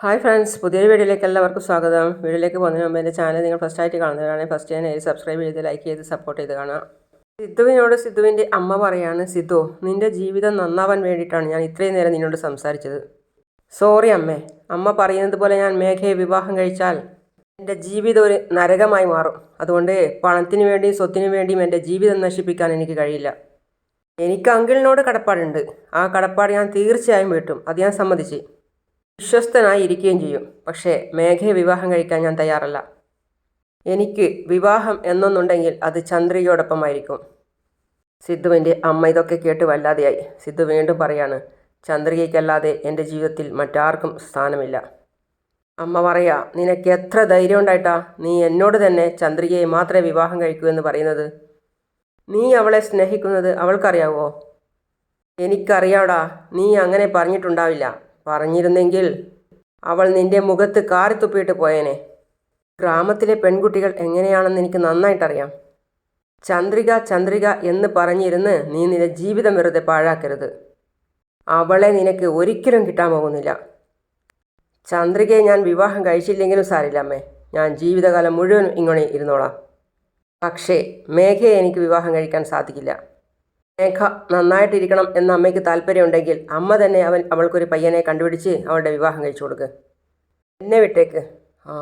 Hi friends പുതിയൊരു വീഡിയോയിലേക്ക് എല്ലാവർക്കും സ്വാഗതം. വീഡിയോയിലേക്ക് പോകുന്നതിന് മുമ്പ് എന്റെ ചാനൽ നിങ്ങൾ ഫസ്റ്റ് ആയിട്ട് കാണുന്നവരാണെങ്കിൽ ഫസ്റ്റ് ഞാൻ സബ്സ്ക്രൈബ് ചെയ്ത് ലൈക്ക് ചെയ്ത് സപ്പോർട്ട് ചെയ്ത് കാണാം. സിദ്ധുവിനോട് സിദ്ധുവിന്റെ അമ്മ പറയാണ് സിദ്ധു നിന്റെ ജീവിതം നന്നാവാൻ വേണ്ടിയിട്ടാണ് ഞാൻ ഇത്രയും നേരം നിന്നോട് സംസാരിച്ചത്. സോറി അമ്മേ അമ്മ പറയുന്നത് പോലെ ഞാൻ മേഘയെ വിവാഹം കഴിച്ചാൽ എന്റെ ജീവിതം ഒരു നരകമായി മാറും. അതുകൊണ്ട് പണത്തിന് വേണ്ടിയും സ്വത്തിനു വേണ്ടിയും എന്റെ ജീവിതം നശിപ്പിക്കാൻ എനിക്ക് കഴിയില്ല. എനിക്ക് അങ്കിളിനോട് കടപ്പാടുണ്ട്. ആ കടപ്പാട് ഞാൻ തീർച്ചയായും വീട്ടും. അത് ഞാൻ സമ്മതിച്ച്. വിശ്വസ്തനായി ഇരിക്കുകയും ചെയ്യും. പക്ഷേ മേഘയെ വിവാഹം കഴിക്കാൻ ഞാൻ തയ്യാറല്ല. എനിക്ക് വിവാഹം എന്നൊന്നുണ്ടെങ്കിൽ അത് ചന്ദ്രികയോടൊപ്പമായിരിക്കും. സിദ്ധുവിന്റെ അമ്മ ഇതൊക്കെ കേട്ട് വല്ലാതെയായി. സിദ്ധു വീണ്ടും പറയാണ് ചന്ദ്രികയ്ക്കല്ലാതെ എന്റെ ജീവിതത്തിൽ മറ്റാർക്കും സ്ഥാനമില്ല. അമ്മ പറയാ നിനക്ക് എത്ര ധൈര്യം ഉണ്ടായിട്ടാ? നീ എന്നോട് തന്നെ ചന്ദ്രികയെ മാത്രമേ വിവാഹം കഴിക്കൂ എന്ന് പറയുന്നത്. നീ അവളെ സ്നേഹിക്കുന്നത് അവൾക്കറിയാവോ? എനിക്കറിയാടാ നീ അങ്ങനെ പറഞ്ഞിട്ടുണ്ടാവില്ല. പറഞ്ഞിരുന്നെങ്കിൽ അവൾ നിന്റെ മുഖത്ത് കാറിത്തുപ്പിയിട്ട് പോയേനെ. ഗ്രാമത്തിലെ പെൺകുട്ടികൾ എങ്ങനെയാണെന്ന് എനിക്ക് നന്നായിട്ടറിയാം. ചന്ദ്രിക ചന്ദ്രിക എന്ന് പറഞ്ഞിരുന്ന് നീ നിന്റെ ജീവിതം വെറുതെ പാഴാക്കരുത്. അവളെ നിനക്ക് ഒരിക്കലും കിട്ടാൻ പോകുന്നില്ല. ചന്ദ്രികയെ ഞാൻ വിവാഹം കഴിച്ചില്ലെങ്കിലും സാരില്ല അമ്മേ. ഞാൻ ജീവിതകാലം മുഴുവൻ ഇങ്ങനെ ഇരുന്നോളാം. പക്ഷേ മേഘയെ എനിക്ക് വിവാഹം കഴിക്കാൻ സാധിക്കില്ല. മേഘ നന്നായിട്ടിരിക്കണം എന്ന അമ്മയ്ക്ക് താല്പര്യമുണ്ടെങ്കിൽ അമ്മ തന്നെ അവൻ അവൾക്കൊരു പയ്യനെ കണ്ടുപിടിച്ച് അവളുടെ വിവാഹം കഴിച്ചു കൊടുക്ക്. എന്നെ വിട്ടേക്ക്. ആ.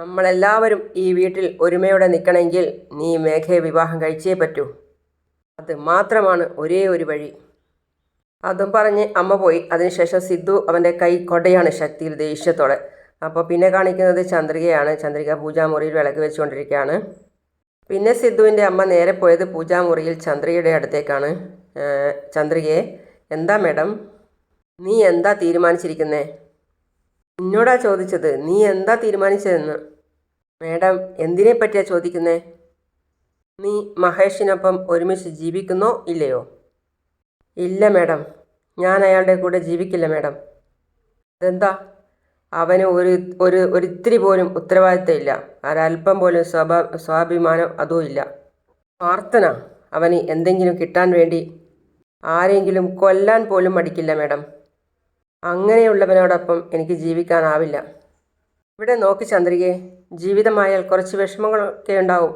നമ്മളെല്ലാവരും ഈ വീട്ടിൽ ഒരുമയോടെ നിൽക്കണമെങ്കിൽ നീ മേഘയെ വിവാഹം കഴിച്ചേ പറ്റൂ. അത് മാത്രമാണ് ഒരേ ഒരു വഴി. അതും പറഞ്ഞ് അമ്മ പോയി. അതിനുശേഷം സിദ്ധു അവന്റെ കൈ കൊടയാണ് ശക്തിയിൽ ദേഷ്യത്തോടെ. അപ്പോൾ പിന്നെ കാണിക്കുന്നത് ചന്ദ്രികയാണ്. ചന്ദ്രിക പൂജാമുറിയിൽ വിളക്ക് വെച്ചുകൊണ്ടിരിക്കുകയാണ്. പിന്നെ സിദ്ധുവിന്റെ അമ്മ നേരെ പോയത് പൂജാമുറിയിൽ ചന്ദ്രികയുടെ അടുത്തേക്കാണ്. ചന്ദ്രികയെ എന്താ മേഡം? നീ എന്താ തീരുമാനിച്ചിരിക്കുന്നേ? എന്നോടാ ചോദിച്ചത്. നീ എന്താ തീരുമാനിച്ചതെന്ന്. മേഡം എന്തിനെ പറ്റിയാ ചോദിക്കുന്നേ? നീ മഹേഷിനൊപ്പം ഒരുമിച്ച് ജീവിക്കുന്നോ ഇല്ലയോ? ഇല്ല മേഡം. ഞാൻ അയാളുടെ കൂടെ ജീവിക്കില്ല മേഡം. അതെന്താ? അവന് ഒരു ഒരു ഒരിത്തിരി പോലും ഉത്തരവാദിത്തം ഇല്ല ഒരല്പം പോലും സ്വഭാ സ്വാഭിമാനം അതും ഇല്ല. പ്രാർത്ഥന അവന് എന്തെങ്കിലും കിട്ടാൻ വേണ്ടി ആരെങ്കിലും കൊല്ലാൻ പോലും മടിക്കില്ല മേഡം. അങ്ങനെയുള്ളവനോടൊപ്പം എനിക്ക് ജീവിക്കാനാവില്ല. ഇവിടെ നോക്കി ചന്ദ്രികയെ ജീവിതമായാൽ കുറച്ച് വിഷമങ്ങളൊക്കെ ഉണ്ടാവും.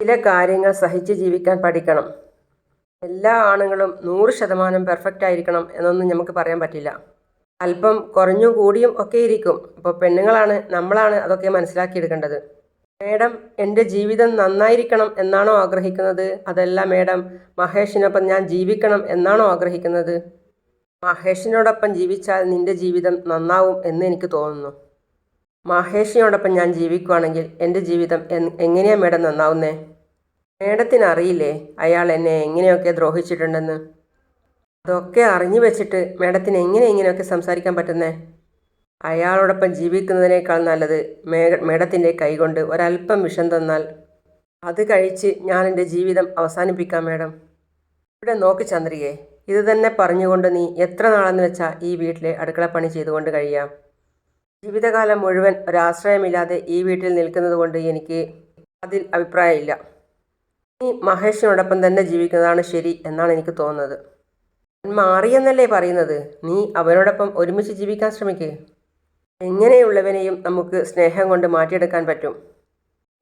ചില കാര്യങ്ങൾ സഹിച്ച് ജീവിക്കാൻ പഠിക്കണം. എല്ലാ ആണുങ്ങളും നൂറ് ശതമാനം പെർഫെക്റ്റ് ആയിരിക്കണം എന്നൊന്നും നമുക്ക് പറയാൻ പറ്റില്ല. അല്പം കുറഞ്ഞും കൂടിയും ഒക്കെ ഇരിക്കും. അപ്പോൾ പെണ്ണുങ്ങളാണ് നമ്മളാണ് അതൊക്കെ മനസ്സിലാക്കിയെടുക്കേണ്ടത്. മേഡം എന്റെ ജീവിതം നന്നായിരിക്കണം എന്നാണോ ആഗ്രഹിക്കുന്നത്? അതല്ല മേഡം മഹേഷിനൊപ്പം ഞാൻ ജീവിക്കണം എന്നാണോ ആഗ്രഹിക്കുന്നത്? മഹേഷിനോടൊപ്പം ജീവിച്ചാൽ നിന്റെ ജീവിതം നന്നാവും എന്ന് എനിക്ക് തോന്നുന്നു. മഹേഷിനോടൊപ്പം ഞാൻ ജീവിക്കുകയാണെങ്കിൽ എന്റെ ജീവിതം എൻ- എങ്ങനെയാ മേഡം നന്നാവുന്നേ? മേഡത്തിനറിയില്ലേ അയാൾ എന്നെ എങ്ങനെയൊക്കെ ദ്രോഹിച്ചിട്ടുണ്ടെന്ന്? അതൊക്കെ അറിഞ്ഞു വെച്ചിട്ട് മേഡത്തിന് എങ്ങനെ ഇങ്ങനെയൊക്കെ സംസാരിക്കാൻ പറ്റുന്നേ? അയാളോടൊപ്പം ജീവിക്കുന്നതിനേക്കാൾ നല്ലത് മേ മേഡത്തിന്റെ കൈകൊണ്ട് ഒരല്പം വിഷം തന്നാൽ അത് കഴിച്ച് ഞാൻ എന്റെ ജീവിതം അവസാനിപ്പിക്കാം മേഡം. ഇവിടെ നോക്ക് ചന്ദ്രികയെ ഇത് തന്നെ പറഞ്ഞുകൊണ്ട് നീ എത്ര നാളെന്ന് വെച്ചാൽ ഈ വീട്ടിലെ അടുക്കളപ്പണി ചെയ്തുകൊണ്ട് കഴിയാം? ജീവിതകാലം മുഴുവൻ ഒരാശ്രയമില്ലാതെ ഈ വീട്ടിൽ നിൽക്കുന്നത് കൊണ്ട് എനിക്ക് അതിൽ അഭിപ്രായമില്ല. നീ മഹേഷിനോടൊപ്പം തന്നെ ജീവിക്കുന്നതാണ് ശരി എന്നാണ് എനിക്ക് തോന്നുന്നത്. മാറിയെന്നല്ലേ പറയുന്നത്? നീ അവനോടൊപ്പം ഒരുമിച്ച് ജീവിക്കാൻ ശ്രമിക്ക്. എങ്ങനെയുള്ളവനെയും നമുക്ക് സ്നേഹം കൊണ്ട് മാറ്റിയെടുക്കാൻ പറ്റും.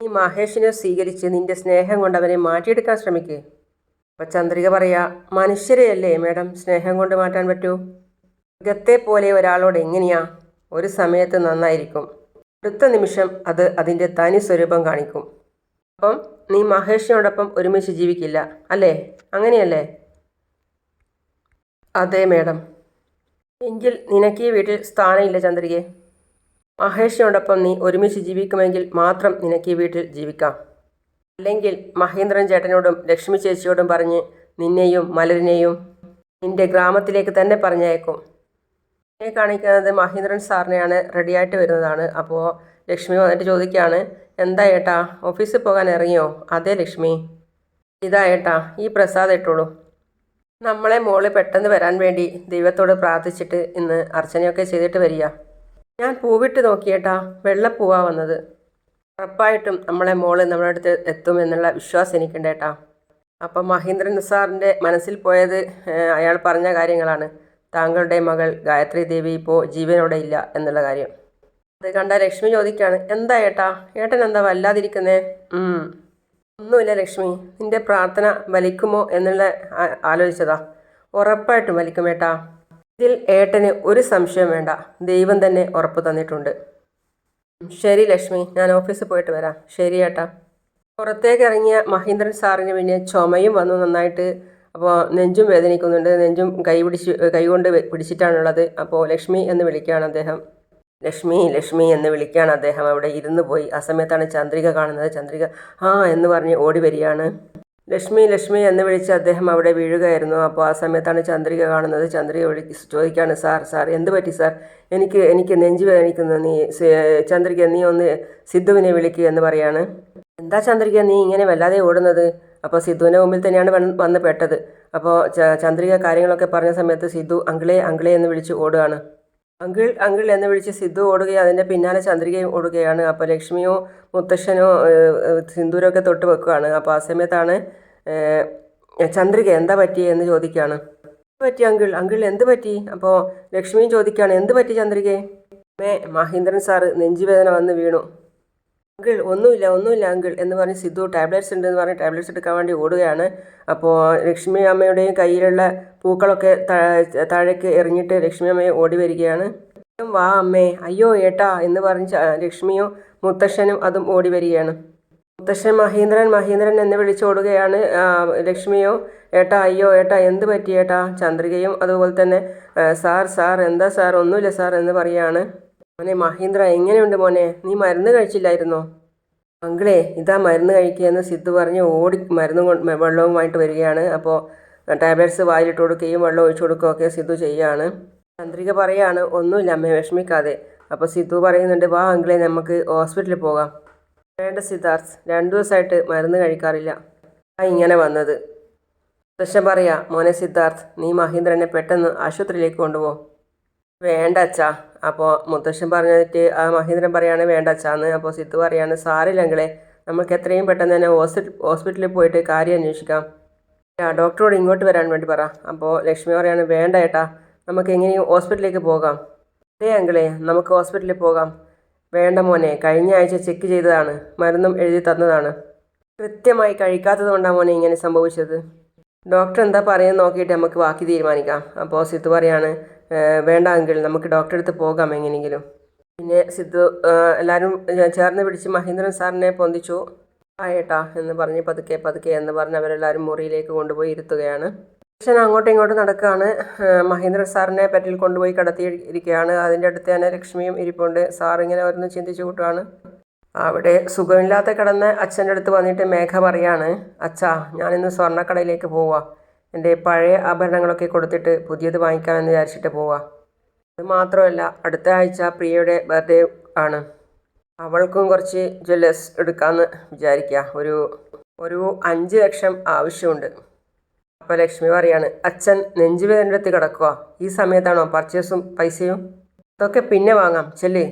നീ മഹേഷിനെ സ്വീകരിച്ച് നിന്റെ സ്നേഹം കൊണ്ട് അവനെ മാറ്റിയെടുക്കാൻ ശ്രമിക്ക്. അപ്പം ചന്ദ്രിക പറയാ മനുഷ്യരെയല്ലേ മേഡം സ്നേഹം കൊണ്ട് മാറ്റാൻ പറ്റൂ? മൃഗത്തെ പോലെ ഒരാളോട് എങ്ങനെയാ ഒരു സമയത്ത് നന്നായിരിക്കും. അടുത്ത നിമിഷം അത് അതിന്റെ തനി സ്വരൂപം കാണിക്കും. അപ്പം നീ മഹേഷിനോടൊപ്പം ഒരുമിച്ച് ജീവിക്കില്ല അല്ലേ? അങ്ങനെയല്ലേ? അതെ മേഡം. എങ്കിൽ നിനക്ക് ഈ വീട്ടിൽ സ്ഥാനമില്ല ചന്ദ്രികെ. മഹേഷിനോടൊപ്പം നീ ഒരുമിച്ച് ജീവിക്കുമെങ്കിൽ മാത്രം നിനക്ക് ഈ വീട്ടിൽ ജീവിക്കാം. അല്ലെങ്കിൽ മഹേന്ദ്രൻ ചേട്ടനോടും ലക്ഷ്മി ചേച്ചിയോടും പറഞ്ഞ് നിന്നെയും മലരിനെയും നിന്റെ ഗ്രാമത്തിലേക്ക് തന്നെ പറഞ്ഞയക്കും. എന്നെ കാണിക്കുന്നത് മഹേന്ദ്രൻ സാറിനെയാണ് റെഡിയായിട്ട് വരുന്നതാണ്. അപ്പോൾ ലക്ഷ്മി വന്നിട്ട് ചോദിക്കുകയാണ് എന്താ ഏട്ടാ ഓഫീസിൽ പോകാൻ ഇറങ്ങിയോ? അതെ ലക്ഷ്മി. ഇതാ ഏട്ടാ ഈ പ്രസാദം ഇട്ടോളൂ. നമ്മളെ മോൾ പെട്ടെന്ന് വരാൻ വേണ്ടി ദൈവത്തോട് പ്രാർത്ഥിച്ചിട്ട് ഇന്ന് അർച്ചനയൊക്കെ ചെയ്തിട്ട് വരിക. ഞാൻ പൂവിട്ട് നോക്കിയേട്ടാ വെള്ളപ്പൂവാ വന്നത്. ഉറപ്പായിട്ടും നമ്മളെ മോൾ നമ്മുടെ അടുത്ത് എത്തും എന്നുള്ള വിശ്വാസം എനിക്കുണ്ടേട്ടാ. അപ്പം മഹീന്ദ്രൻ സാറിന്റെ മനസ്സിൽ പോയത് അയാൾ പറഞ്ഞ കാര്യങ്ങളാണ്. താങ്കളുടെ മകൾ ഗായത്രി ദേവി ഇപ്പോൾ ജീവനോടെ ഇല്ല എന്നുള്ള കാര്യം. അത് കണ്ട ലക്ഷ്മി ചോദിക്കുകയാണ് എന്താ ഏട്ടാ? ഏട്ടൻ എന്താ വല്ലാതിരിക്കുന്നേ. ഒന്നുമില്ല ലക്ഷ്മി. നിന്റെ പ്രാർത്ഥന വലിക്കുമോ എന്നുള്ള ആലോചിച്ചതാ. ഉറപ്പായിട്ടും വലിക്കും ഏട്ടാ. ഇതിൽ ഏട്ടന് ഒരു സംശയം വേണ്ട. ദൈവം തന്നെ ഉറപ്പ് തന്നിട്ടുണ്ട്. ശരി ലക്ഷ്മി. ഞാൻ ഓഫീസിൽ പോയിട്ട് വരാം. ശരി ഏട്ടാ. പുറത്തേക്ക് ഇറങ്ങിയ മഹേന്ദ്രൻ സാറിന് പിന്നെ ചുമയും വന്നു നന്നായിട്ട്. അപ്പോൾ നെഞ്ചും വേദനിക്കുന്നുണ്ട്. നെഞ്ചും കൈ പിടിച്ച് കൈകൊണ്ട് പിടിച്ചിട്ടാണുള്ളത്. അപ്പോൾ ലക്ഷ്മി എന്ന് വിളിക്കുകയാണ് അദ്ദേഹം. ലക്ഷ്മി ലക്ഷ്മി എന്ന് വിളിക്കുകയാണ് അദ്ദേഹം അവിടെ ഇരുന്ന് പോയി. ആ സമയത്താണ് ചന്ദ്രിക കാണുന്നത്. ചന്ദ്രിക ആ എന്ന് പറഞ്ഞ് ഓടി വരികയാണ്. ലക്ഷ്മി ലക്ഷ്മി എന്ന് വിളിച്ച് അദ്ദേഹം അവിടെ വീഴുകയായിരുന്നു. അപ്പോൾ ആ സമയത്താണ് ചന്ദ്രിക കാണുന്നത്. ചന്ദ്രിക വിളി ചോദിക്കുകയാണ് സാർ സാർ എന്ത് പറ്റി സാർ? എനിക്ക് എനിക്ക് നെഞ്ചു വേദനിക്കുന്നു. നീ ചന്ദ്രിക നീ ഒന്ന് സിദ്ധുവിനെ വിളിക്കുക എന്ന് പറയാണ്. എന്താ ചന്ദ്രിക നീ ഇങ്ങനെ വല്ലാതെ ഓടുന്നത്? അപ്പോൾ സിദ്ധുവിന്റെ മുമ്പിൽ തന്നെയാണ് വന്ന് പെട്ടത്. അപ്പോൾ ചന്ദ്രിക കാര്യങ്ങളൊക്കെ പറഞ്ഞ സമയത്ത് സിദ്ധു അങ്കിളെ അങ്കിളെ എന്ന് വിളിച്ച് ഓടുകയാണ്. അങ്കിൾ അങ്കിൾ എന്ന് വിളിച്ച് സിദ്ധു ഓടുകയും അതിന്റെ പിന്നാലെ ചന്ദ്രികയും ഓടുകയാണ്. അപ്പോൾ ലക്ഷ്മിയോ മുത്തശ്ശനോ സിന്ദൂരമൊക്കെ തൊട്ട് വെക്കുകയാണ്. അപ്പോൾ ആ സമയത്താണ് ചന്ദ്രിക എന്താ പറ്റി എന്ന് ചോദിക്കുകയാണ്. പറ്റി അങ്കിൾ? അങ്കിൾ എന്ത് പറ്റി? അപ്പോൾ ലക്ഷ്മിയും ചോദിക്കുകയാണ് എന്ത് പറ്റി ചന്ദ്രികയെ മേ മഹേന്ദ്രൻ സാറ് നെഞ്ചുവേദന വന്ന് വീണു. അങ്കിൾ ഒന്നുമില്ല ഒന്നുമില്ല അങ്കിൾ എന്ന് പറഞ്ഞ് സിദ്ധു ടാബ്ലറ്റ്സ് ഉണ്ട് എന്ന് പറഞ്ഞ് ടാബ്ലറ്റ്സ് എടുക്കാൻ വേണ്ടി ഓടുകയാണ്. അപ്പോൾ ലക്ഷ്മി അമ്മയുടെയും കയ്യിലുള്ള പൂക്കളൊക്കെ താഴേക്ക് എറിഞ്ഞിട്ട് ലക്ഷ്മി അമ്മയെ ഓടി വരികയാണ്. വാ അമ്മേ. അയ്യോ ഏട്ടാ എന്ന് പറഞ്ഞ് ലക്ഷ്മിയോ മുത്തശ്ശനും അതും ഓടി വരികയാണ്. മുത്തശ്ശൻ മഹീന്ദ്രൻ മഹേന്ദ്രൻ എന്ന് വിളിച്ചോടുകയാണ് ലക്ഷ്മിയോ. ഏട്ടാ അയ്യോ ഏട്ടാ എന്ത് പറ്റി ഏട്ടാ? ചന്ദ്രികയും അതുപോലെ തന്നെ സാർ സാർ എന്താ സാർ? ഒന്നുമില്ല സാർ എന്ന് പറയാണ്. മോനെ മഹീന്ദ്ര എങ്ങനെയുണ്ട് മോനെ? നീ മരുന്ന് കഴിച്ചില്ലായിരുന്നോ? അങ്കിളേ ഇതാ മരുന്ന് കഴിക്കുകയെന്ന് സിദ്ധു പറഞ്ഞ് ഓടി മരുന്നും കൊണ്ട് വെള്ളവുമായിട്ട് വരികയാണ്. അപ്പോൾ ടാബ്ലറ്റ്സ് വായിലിട്ട് കൊടുക്കുകയും വെള്ളം ഒഴിച്ചു കൊടുക്കുകയൊക്കെ സിദ്ധു ചെയ്യുകയാണ് ചന്ദ്രിക പറയാണ് ഒന്നുമില്ല അമ്മയെ വിഷമിക്കാതെ. അപ്പോൾ സിദ്ധു പറയുന്നുണ്ട് വാ അങ്കിളെ നമുക്ക് ഹോസ്പിറ്റലിൽ പോകാം. വേണ്ട സിദ്ധാർത്ഥ് രണ്ടു ദിവസമായിട്ട് മരുന്ന് കഴിക്കാറില്ല. ആ ഇങ്ങനെ വന്നത്. മുത്തശ്ശൻ പറയാ മോനെ സിദ്ധാർത്ഥ് നീ മഹീന്ദ്രനെ പെട്ടെന്ന് ആശുപത്രിയിലേക്ക് കൊണ്ടുപോകും വേണ്ട അച്ഛാ. അപ്പോൾ മുത്തശ്ശൻ പറഞ്ഞിട്ട് ആ മഹീന്ദ്രൻ പറയാണ് വേണ്ട അച്ഛാന്ന് അപ്പോൾ സിദ്ധു പറയാണ് സാറില്ലെങ്കിലേ നമുക്ക് എത്രയും പെട്ടെന്ന് തന്നെ ഹോസ്പിറ്റൽ ഹോസ്പിറ്റലിൽ പോയിട്ട് കാര്യം അന്വേഷിക്കാം. ഡോക്ടറോട് ഇങ്ങോട്ട് വരാൻ വേണ്ടി പറ. അപ്പോൾ ലക്ഷ്മി പറയാണ് വേണ്ട ഏട്ടാ നമുക്ക് എങ്ങനെയും ഹോസ്പിറ്റലിലേക്ക് പോകാം. അതേ അങ്കിളേ നമുക്ക് ഹോസ്പിറ്റലിൽ പോകാം. വേണ്ട മോനെ കഴിഞ്ഞ ആഴ്ച ചെക്ക് ചെയ്തതാണ് മരുന്നും എഴുതി തന്നതാണ്. കൃത്യമായി കഴിക്കാത്തത് കൊണ്ടാണ് മോനെ ഇങ്ങനെ സംഭവിച്ചത്. ഡോക്ടർ എന്താ പറയുന്നത് നോക്കിയിട്ട് നമുക്ക് ബാക്കി തീരുമാനിക്കാം. അപ്പോൾ സിദ്ധു പറയാണ് "ഏഹ്, വേണ്ട അങ്കിൾ നമുക്ക് ഡോക്ടറെ അടുത്ത് പോകാം എങ്ങനെയെങ്കിലും. പിന്നെ സിദ്ധു എല്ലാവരും ചേർന്ന് പിടിച്ച് മഹേന്ദ്രൻ സാറിനെ പൊന്തിച്ചു. ആ ഏട്ടാ എന്ന് പറഞ്ഞ് പതുക്കെ പതുക്കെ എന്ന് പറഞ്ഞ് അവരെല്ലാവരും മുറിയിലേക്ക് കൊണ്ടുപോയി ഇരുത്തുകയാണ്. അച്ഛൻ അങ്ങോട്ടും ഇങ്ങോട്ടും നടക്കുകയാണ്. മഹേന്ദ്ര സാറിനെ പറ്റിൽ കൊണ്ടുപോയി കടത്തിയിരിക്കുകയാണ് അതിന്റെ അടുത്ത് തന്നെ ലക്ഷ്മിയും ഇരിപ്പുണ്ട്. സാർ ഇങ്ങനെ ഓരോന്ന് ചിന്തിച്ചു കൂട്ടുകയാണ് അവിടെ സുഖമില്ലാത്ത കിടന്ന അച്ഛന്റെ അടുത്ത് വന്നിട്ട് മേഘ പറയാണ് അച്ഛാ ഞാനിന്ന് സ്വർണക്കടയിലേക്ക് പോവാ. എന്റെ പഴയ ആഭരണങ്ങളൊക്കെ കൊടുത്തിട്ട് പുതിയത് വാങ്ങിക്കാമെന്ന് വിചാരിച്ചിട്ട് പോവാ. അത് മാത്രമല്ല അടുത്ത ആഴ്ച പ്രിയയുടെ ബർത്ത്ഡേ ആണ്. അവൾക്കും കുറച്ച് ജ്വല്ലേഴ്സ് എടുക്കാമെന്ന് വിചാരിക്കുക ഒരു ഒരു അഞ്ച് ലക്ഷം ആവശ്യമുണ്ട്. അപ്പോൾ ലക്ഷ്മി പറയാണ് അച്ഛൻ നെഞ്ചുവേദനടുത്ത് കിടക്കുക ഈ സമയത്താണോ പർച്ചേസും പൈസയും? അതൊക്കെ പിന്നെ വാങ്ങാം ചെല്ലേ.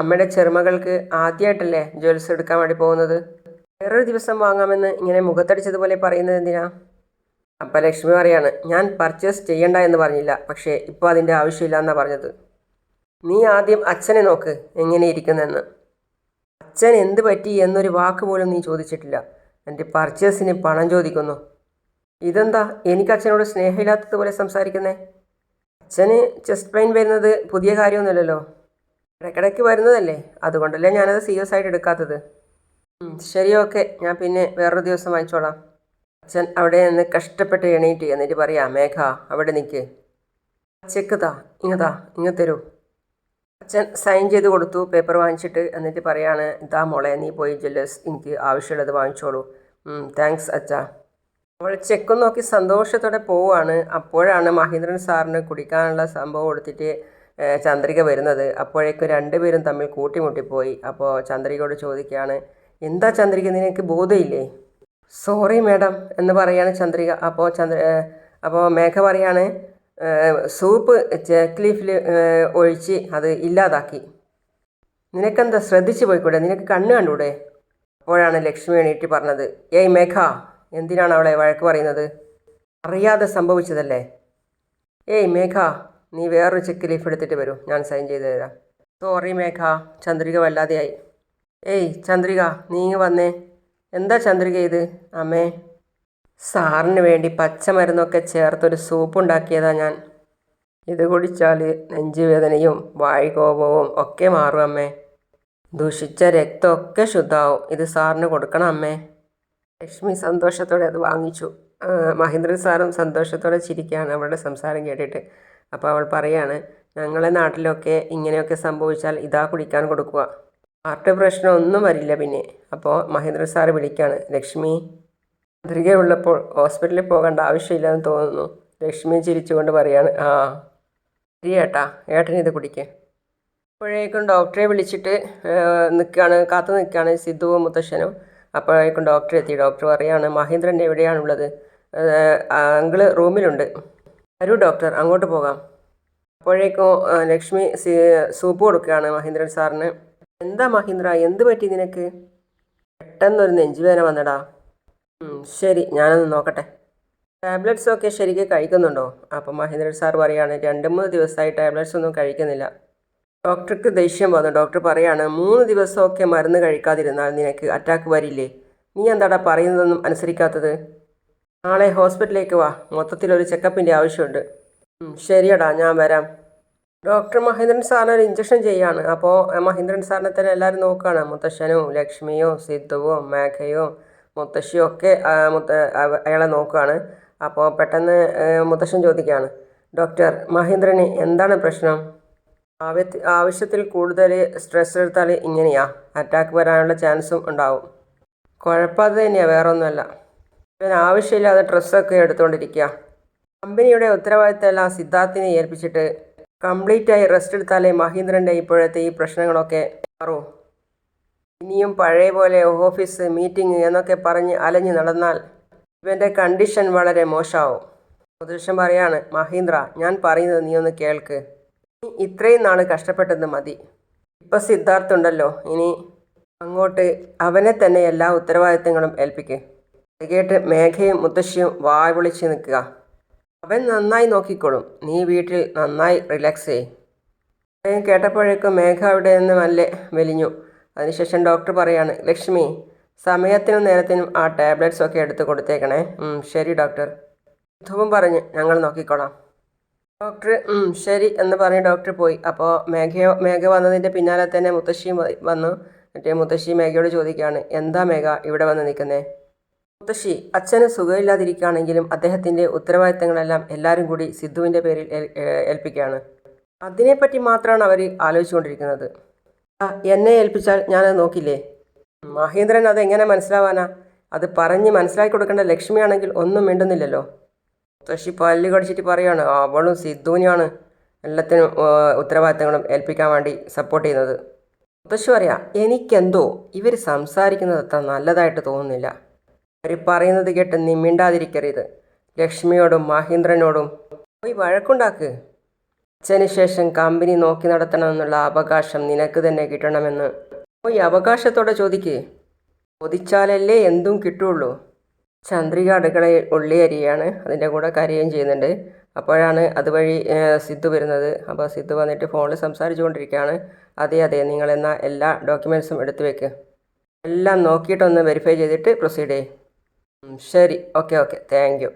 അമ്മയുടെ ചെറുമകൾക്ക് ആദ്യമായിട്ടല്ലേ ജ്വൽസ് എടുക്കാൻ വേണ്ടി പോകുന്നത്? വേറൊരു ദിവസം വാങ്ങാമെന്ന് ഇങ്ങനെ മുഖത്തടിച്ചതുപോലെ പറയുന്നത് എന്തിനാ? അപ്പം ലക്ഷ്മി പറയാണ് ഞാൻ പർച്ചേസ് ചെയ്യണ്ട എന്ന് പറഞ്ഞില്ല. പക്ഷേ ഇപ്പോൾ അതിന്റെ ആവശ്യമില്ല എന്നാണ് പറഞ്ഞത്. നീ ആദ്യം അച്ഛനെ നോക്ക് എങ്ങനെ ഇരിക്കുന്നെന്ന്. അച്ഛൻ എന്ത് പറ്റി എന്നൊരു വാക്ക് പോലും നീ ചോദിച്ചിട്ടില്ല. എന്റെ പർച്ചേസിന് പണം ചോദിക്കുന്നു. ഇതെന്താ? എനിക്ക് അച്ഛനോട് സ്നേഹമില്ലാത്തതുപോലെ സംസാരിക്കുന്നേ? അച്ഛന് ചെസ്റ്റ് പെയിൻ വരുന്നത് പുതിയ കാര്യമൊന്നുമല്ലല്ലോ. ഇടയ്ക്കിടയ്ക്ക് വരുന്നതല്ലേ? അതുകൊണ്ടല്ലേ ഞാനത് സീരിയസ് ആയിട്ട് എടുക്കാത്തത്. ശരി ഓക്കെ. ഞാൻ പിന്നെ വേറൊരു ദിവസം വാങ്ങിച്ചോളാം. അച്ഛൻ അവിടെ നിന്ന് കഷ്ടപ്പെട്ട് എണീറ്റ് എന്നിട്ട് പറയാം മേഘ അവിടെ നിൽക്ക് ചെക്ക് താ ഇങ്ങതാ ഇങ്ങ തരൂ. അച്ഛൻ സൈൻ ചെയ്ത് കൊടുത്തു പേപ്പർ വാങ്ങിച്ചിട്ട് എന്നിട്ട് പറയാണ് ഇതാ മോളെ നീ പോയി ജ്വല്ലേഴ്സ് എനിക്ക് ആവശ്യമുള്ളത് വാങ്ങിച്ചോളൂ. താങ്ക്സ് അച്ഛാ. അവൾ ചെക്ക് നോക്കി സന്തോഷത്തോടെ പോവുകയാണ്. അപ്പോഴാണ് മഹേന്ദ്രൻ സാറിന് കുടിക്കാനുള്ള സംഭവം കൊടുത്തിട്ട് ചന്ദ്രിക വരുന്നത്. അപ്പോഴേക്കും രണ്ടുപേരും തമ്മിൽ കൂട്ടിമുട്ടിപ്പോയി. അപ്പോൾ ചന്ദ്രികയോട് ചോദിക്കുകയാണ് എന്താ ചന്ദ്രിക നിനക്ക് ബോധമില്ലേ സോറി മാഡം എന്ന് പറയാണ് ചന്ദ്രിക. അപ്പോൾ ചന്ദ്ര അപ്പോൾ മേഘ പറയാണ് സൂപ്പ് ചെക്ക് ലീഫിൽ ഒഴിച്ച് അത് ഇല്ലാതാക്കി. നിനക്കെന്താ ശ്രദ്ധിച്ചു പോയിക്കൂടെ? നിനക്ക് കണ്ണ് കണ്ടൂടെ? അപ്പോഴാണ് ലക്ഷ്മി എണീറ്റ് പറഞ്ഞത്. ഏയ് മേഘ എന്തിനാണ് അവളെ വഴക്ക് പറയുന്നത്? അറിയാതെ സംഭവിച്ചതല്ലേ? ഏയ് മേഘ നീ വേറൊരു ചെക്ക് ലീഫ് എടുത്തിട്ട് വരൂ. ഞാൻ സൈൻ ചെയ്ത് തരാം. സോറി മേഘ ചന്ദ്രിക വല്ലാതെയായി. ഏയ് ചന്ദ്രിക നീ വന്നേ. എന്താ ചന്ദ്രിക ഇത്? അമ്മേ. സാറിന് വേണ്ടി പച്ചമരുന്നൊക്കെ ചേർത്തൊരു സൂപ്പ് ഉണ്ടാക്കിയതാ ഞാൻ. ഇത് കുടിച്ചാൽ നെഞ്ചുവേദനയും വായ്കോപവും ഒക്കെ മാറും അമ്മേ. ദൂഷിച്ച രക്തമൊക്കെ ശുദ്ധമാവും ഇത് സാറിന് കൊടുക്കണം അമ്മേ. ലക്ഷ്മി സന്തോഷത്തോടെ അത് വാങ്ങിച്ചു. മഹേന്ദ്രൻ സാറും സന്തോഷത്തോടെ ചിരിക്കുകയാണ് അവളുടെ സംസാരം കേട്ടിട്ട്. അപ്പോൾ അവൾ പറയാണ് ഞങ്ങളെ നാട്ടിലൊക്കെ ഇങ്ങനെയൊക്കെ സംഭവിച്ചാൽ ഇതാ കുടിക്കാൻ കൊടുക്കുക. ആർട്ട് പ്രശ്നമൊന്നും വരില്ല പിന്നെ. അപ്പോൾ മഹേന്ദ്രൻ സാറ് വിളിക്കുകയാണ് ലക്ഷ്മി ചന്ദ്രിക ഉള്ളപ്പോൾ ഹോസ്പിറ്റലിൽ പോകേണ്ട ആവശ്യമില്ലെന്ന് തോന്നുന്നു. ലക്ഷ്മി ചിരിച്ചുകൊണ്ട് പറയാണ് ആ ശരി ഏട്ടാ ഏട്ടനിത് കുടിക്കേ. അപ്പോഴേക്കും ഡോക്ടറെ വിളിച്ചിട്ട് നിൽക്കുകയാണ് കാത്തു നിൽക്കുകയാണ് സിദ്ധുവും മുത്തശ്ശനും. അപ്പോഴേക്കും ഡോക്ടർ എത്തി. ഡോക്ടർ പറയാണ് മഹേന്ദ്രൻ എവിടെയാണുള്ളത്? അങ്കിൾ റൂമിലുണ്ട്. വരൂ ഡോക്ടർ അങ്ങോട്ട് പോകാം. അപ്പോഴേക്കും ലക്ഷ്മി സൂപ്പ് കൊടുക്കുകയാണ് മഹേന്ദ്രൻ സാറിന്. എന്താ മഹീന്ദ്ര എന്ത് പറ്റി നിനക്ക്? പെട്ടെന്നൊരു നെഞ്ചുവേദന വന്നടാ. ശരി ഞാനൊന്ന് നോക്കട്ടെ. ടാബ്ലറ്റ്സ് ഒക്കെ ശരിക്ക് കഴിക്കുന്നുണ്ടോ? അപ്പം മഹേന്ദ്രൻ സാർ പറയാണ് രണ്ട് മൂന്ന് ദിവസമായി ടാബ്ലറ്റ്സ് ഒന്നും കഴിക്കുന്നില്ല. ഡോക്ടർക്ക് ദേഷ്യം വന്നു. ഡോക്ടർ പറയാണ് മൂന്ന് ദിവസമൊക്കെ മരുന്ന് കഴിക്കാതിരുന്നാൽ നിനക്ക് അറ്റാക്ക് വരില്ലേ? നീ എന്താടാ പറയുന്നതൊന്നും അനുസരിക്കാത്തത്? നാളെ ഹോസ്പിറ്റലിലേക്ക് വാ. മൊത്തത്തിലൊരു ചെക്കപ്പിന്റെ ആവശ്യമുണ്ട്. ശരിയടാ ഞാൻ വരാം. ഡോക്ടർ മഹേന്ദ്രൻ സാറിന് ഒരു ഇഞ്ചക്ഷൻ ചെയ്യാണ്. അപ്പോൾ മഹേന്ദ്രൻ സാറിനെ തന്നെ എല്ലാവരും നോക്കുകയാണ് മുത്തശ്ശനും ലക്ഷ്മിയോ സിദ്ധുവോ മേഘയും മുത്തശ്ശിയും ഒക്കെ ആ, മുത്ത അയാളെ നോക്കുകയാണ് അപ്പോൾ പെട്ടെന്ന് മുത്തശ്ശൻ ചോദിക്കുകയാണ് ഡോക്ടർ മഹേന്ദ്രന് എന്താണ് പ്രശ്നം? ആവശ്യ ആവശ്യത്തിൽ കൂടുതൽ സ്ട്രെസ് എടുത്താൽ ഇങ്ങനെയാ? അറ്റാക്ക് വരാനുള്ള ചാൻസും ഉണ്ടാവും. കുഴപ്പമത് തന്നെയാണ് വേറെ ഒന്നുമല്ല ഇവൻ ആവശ്യമില്ലാതെ ഡ്രസ്സൊക്കെ എടുത്തുകൊണ്ടിരിക്കുക കമ്പനിയുടെ ഉത്തരവാദിത്തമെല്ലാം സിദ്ധാർത്ഥിനെ ഏൽപ്പിച്ചിട്ട് കംപ്ലീറ്റായി റെസ്റ്റ് എടുത്താലേ മഹീന്ദ്രന്റെ ഇപ്പോഴത്തെ ഈ പ്രശ്നങ്ങളൊക്കെ മാറൂ. ഇനിയും പഴയ പോലെ ഓഫീസ് മീറ്റിംഗ് എന്നൊക്കെ പറഞ്ഞ് അലഞ്ഞു നടന്നാൽ ഇവന്റെ കണ്ടീഷൻ വളരെ മോശമാവും. മുതൃഷൻ പറയാണ് മഹീന്ദ്ര ഞാൻ പറയുന്നത് നീ ഒന്ന് കേൾക്ക്. നീ ഇത്രയും നാൾ കഷ്ടപ്പെട്ടത് മതി. ഇപ്പം സിദ്ധാർത്ഥുണ്ടല്ലോ. ഇനി അങ്ങോട്ട് അവനെ തന്നെ എല്ലാ ഉത്തരവാദിത്തങ്ങളും ഏൽപ്പിക്ക്. കേട്ട് മേഘയും മുത്തശ്ശിയും വായ വിളിച്ച് നിൽക്കുക. അവൻ നന്നായി നോക്കിക്കോളും. നീ വീട്ടിൽ നന്നായി റിലാക്സ് ചെയ് കേട്ടപ്പോഴേക്കും മേഘ അവിടെ നിന്ന് നല്ല വലിഞ്ഞു അതിനുശേഷം ഡോക്ടർ പറയാണ് ലക്ഷ്മി സമയത്തിനും നേരത്തിനും ആ ടാബ്ലറ്റ്സ് ഒക്കെ എടുത്ത് കൊടുത്തേക്കണേ. ശരി ഡോക്ടർ. ധുവും പറഞ്ഞ് ഞങ്ങൾ നോക്കിക്കോളാം. ഡോക്ടർ ശരി എന്ന് പറഞ്ഞ് ഡോക്ടർ പോയി. അപ്പോൾ മേഘ മേഘ വന്നതിന്റെ പിന്നാലെ തന്നെ മുത്തശ്ശിയും വന്നു. മറ്റേ മുത്തശ്ശി മേഘയോട് ചോദിക്കുകയാണ് എന്താ മേഘ ഇവിടെ വന്ന് നിൽക്കുന്നേ? മുത്തശ്ശി അച്ഛന് സുഖമില്ലാതിരിക്കുകയാണെങ്കിലും അദ്ദേഹത്തിന്റെ ഉത്തരവാദിത്തങ്ങളെല്ലാം എല്ലാവരും കൂടി സിദ്ധുവിന്റെ പേരിൽ ഏൽപ്പിക്കുകയാണ്. അതിനെപ്പറ്റി മാത്രമാണ് അവർ ആലോചിച്ചുകൊണ്ടിരിക്കുന്നത്. എന്നെ ഏൽപ്പിച്ചാൽ ഞാനത് നോക്കില്ലേ? മഹേന്ദ്രൻ അത് എങ്ങനെ മനസ്സിലാവാനാ? അത് പറഞ്ഞ് മനസ്സിലാക്കി കൊടുക്കേണ്ട ലക്ഷ്മിയാണെങ്കിൽ ഒന്നും മിണ്ടുന്നില്ലല്ലോ. മുത്തശ്ശി പല്ല് കടിച്ചിട്ട് പറയാണ് അവളും സിദ്ധുവിനെയാണ് എല്ലാത്തിനും ഉത്തരവാദിത്തങ്ങളും ഏൽപ്പിക്കാൻ വേണ്ടി സപ്പോർട്ട് ചെയ്യുന്നത്. മുത്തശ്ശി പറയാം എനിക്കെന്തോ ഇവർ സംസാരിക്കുന്നത് അത്ര നല്ലതായിട്ട് തോന്നുന്നില്ല. അവർ പറയുന്നത് കേട്ട് നീ മിണ്ടാതിരിക്കരുത്. ലക്ഷ്മിയോടും മഹേന്ദ്രനോടും പോയി വഴക്കുണ്ടാക്ക്. അച്ഛന് ശേഷം കമ്പനി നോക്കി നടത്തണമെന്നുള്ള അവകാശം നിനക്ക് തന്നെ കിട്ടണമെന്ന്. പോയി അവകാശത്തോടെ ചോദിക്കേ. ചോദിച്ചാലല്ലേ എന്തും കിട്ടുള്ളൂ. ചന്ദ്രിക അടുക്കളയിൽ ഉള്ളി അരിയാണ്. അതിന്റെ കൂടെ കരയുകയും ചെയ്യുന്നുണ്ട്. അപ്പോഴാണ് അതുവഴി സിദ്ധു വരുന്നത്. അപ്പോൾ സിദ്ധു വന്നിട്ട് ഫോണിൽ സംസാരിച്ചുകൊണ്ടിരിക്കുകയാണ്. അതെ അതെ നിങ്ങൾ എന്നാൽ എല്ലാ ഡോക്യുമെൻസും എടുത്തു വെക്ക്. എല്ലാം നോക്കിയിട്ടൊന്ന് വെരിഫൈ ചെയ്തിട്ട് പ്രൊസീഡ് ചെയ്യും. ശരി. Okay okay. താങ്ക്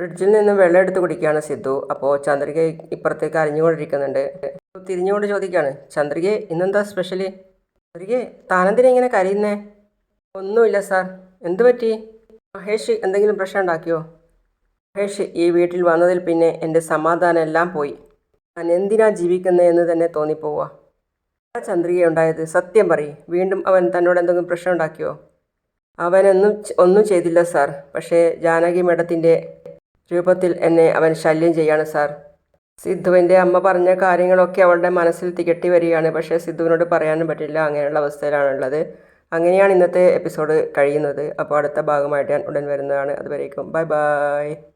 ഫ്രിഡ്ജിൽ നിന്ന് വെള്ളം എടുത്ത് കുടിക്കുകയാണ് സിദ്ധു. അപ്പോൾ ചന്ദ്രിക ഇപ്പുറത്തേക്ക് അരിഞ്ഞുകൊണ്ടിരിക്കുന്നുണ്ട്. തിരിഞ്ഞുകൊണ്ട് ചോദിക്കുകയാണ് ചന്ദ്രികയെ ഇന്നെന്താ സ്പെഷ്യലി ചന്ദ്രികയെ താനെന്തിനാ ഇങ്ങനെ കരയുന്നേ? ഒന്നുമില്ല സാർ എന്തു പറ്റി? മഹേഷ് എന്തെങ്കിലും പ്രശ്നം ഉണ്ടാക്കിയോ? മഹേഷ് ഈ വീട്ടിൽ വന്നതിൽ പിന്നെ എന്റെ സമാധാനം എല്ലാം പോയി. ഞാൻ എന്തിനാ ജീവിക്കുന്നത് എന്ന് തന്നെ തോന്നിപ്പോവുക. എന്താ ചന്ദ്രിക ഉണ്ടായത്? സത്യം പറ വീണ്ടും അവൻ തന്നോട് എന്തെങ്കിലും പ്രശ്നം ഉണ്ടാക്കിയോ? അവനൊന്നും ഒന്നും ചെയ്തില്ല സാർ പക്ഷേ ജാനകി മേഡത്തിന്റെ രൂപത്തിൽ എന്നെ അവൻ ശല്യം ചെയ്യാണ് സാർ. സിദ്ധുവിന്റെ അമ്മ പറഞ്ഞ കാര്യങ്ങളൊക്കെ അവളുടെ മനസ്സിൽ തികട്ടി വരികയാണ്. പക്ഷേ സിദ്ധുവിനോട് പറയാനും പറ്റില്ല. അങ്ങനെയുള്ള അവസ്ഥയിലാണുള്ളത്. അങ്ങനെയാണ് ഇന്നത്തെ എപ്പിസോഡ് കഴിയുന്നത്. അപ്പോൾ അടുത്ത ഭാഗമായിട്ട് ഞാൻ ഉടൻ വരുന്നതാണ്. അതുവരേക്കും. Bye bye.